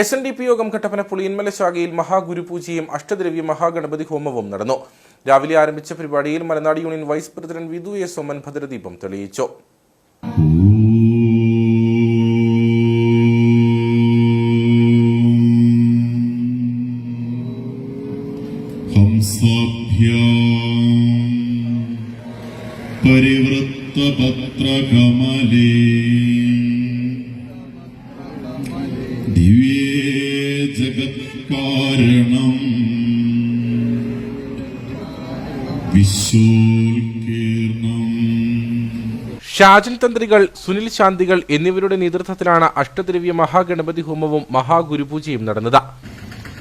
S N D P യോഗം കട്ടപ്പന പുളിയന്മല ശാഖയിൽ മഹാഗുരുപൂജയും അഷ്ടദ്രവ്യ മഹാഗണപതി ഹോമവും നടന്നു. രാവിലെ ആരംഭിച്ച പരിപാടിയിൽ Malanad union vice president Vidhu A Soman ഭദ്രദീപം തെളിയിച്ചു. പരിവൃത്തപത്രകമലേ ജഗത്കാരണം വിശ്വോൽകീർണം ഷാജൻ തന്ത്രികൾ സുനിൽ ശാന്തികൾ എന്നിവരുടെ നേതൃത്വത്തിലാണ് അഷ്ടദ്രവ്യ മഹാഗണപതി ഹോമവും മഹാഗുരുപൂജയും നടന്നത്.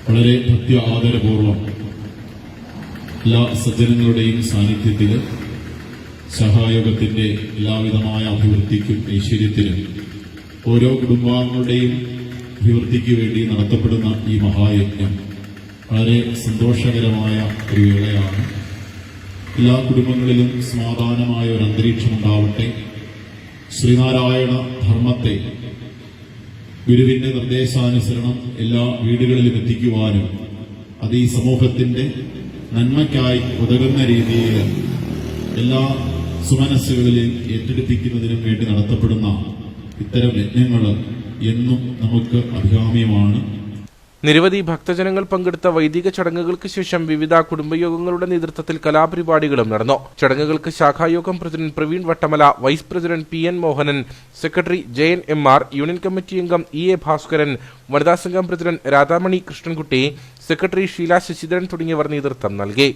വളരെ ഭക്തി ആദരപൂർവം എല്ലാ സജ്ജനങ്ങളുടെയും സാന്നിധ്യത്തിൽ സഹായോഗത്തിന്റെ എല്ലാവിധമായ അഭിവൃദ്ധിക്കും ഐശ്വര്യത്തിനും ഓരോ കുടുംബാംഗങ്ങളുടെയും അഭിവൃദ്ധിക്ക് വേണ്ടി നടത്തപ്പെടുന്ന ഈ മഹായജ്ഞം വളരെ സന്തോഷകരമായ ഒരു വേളയാണ്. എല്ലാ കുടുംബങ്ങളിലും സമാധാനമായ ഒരു അന്തരീക്ഷം ഉണ്ടാവട്ടെ. ശ്രീനാരായണ ധർമ്മത്തെ ഗുരുവിന്റെ നിർദ്ദേശാനുസരണം എല്ലാ വീടുകളിലും എത്തിക്കുവാനും അത് ഈ സമൂഹത്തിന്റെ നന്മയ്ക്കായി ഉതകുന്ന രീതിയിൽ എല്ലാ സുമനസ്സുകളിലും ഏറ്റെടുപ്പിക്കുന്നതിനും വേണ്ടി നടത്തപ്പെടുന്ന ഇത്തരം യജ്ഞങ്ങൾ എന്നും നമുക്ക് അഭികാമ്യമാണ്. നിരവധി ഭക്തജനങ്ങൾ പങ്കെടുത്ത വൈദിക ചടങ്ങുകൾക്ക് ശേഷം വിവിധ കുടുംബയോഗങ്ങളുടെ നേതൃത്വത്തിൽ കലാപരിപാടികളും നടന്നു. ചടങ്ങുകൾക്ക് ശാഖായോഗം president Praveen Vattamala vice president P N Mohanan secretary Jayan M R union committee അംഗം ഇ എ ഭാസ്കരൻ വനിതാ സംഘം പ്രസിഡന്റ് രാധാമണി കൃഷ്ണൻകുട്ടി സെക്രട്ടറി ഷീല ശശിധരൻ തുടങ്ങിയവർ നേതൃത്വം നൽകി.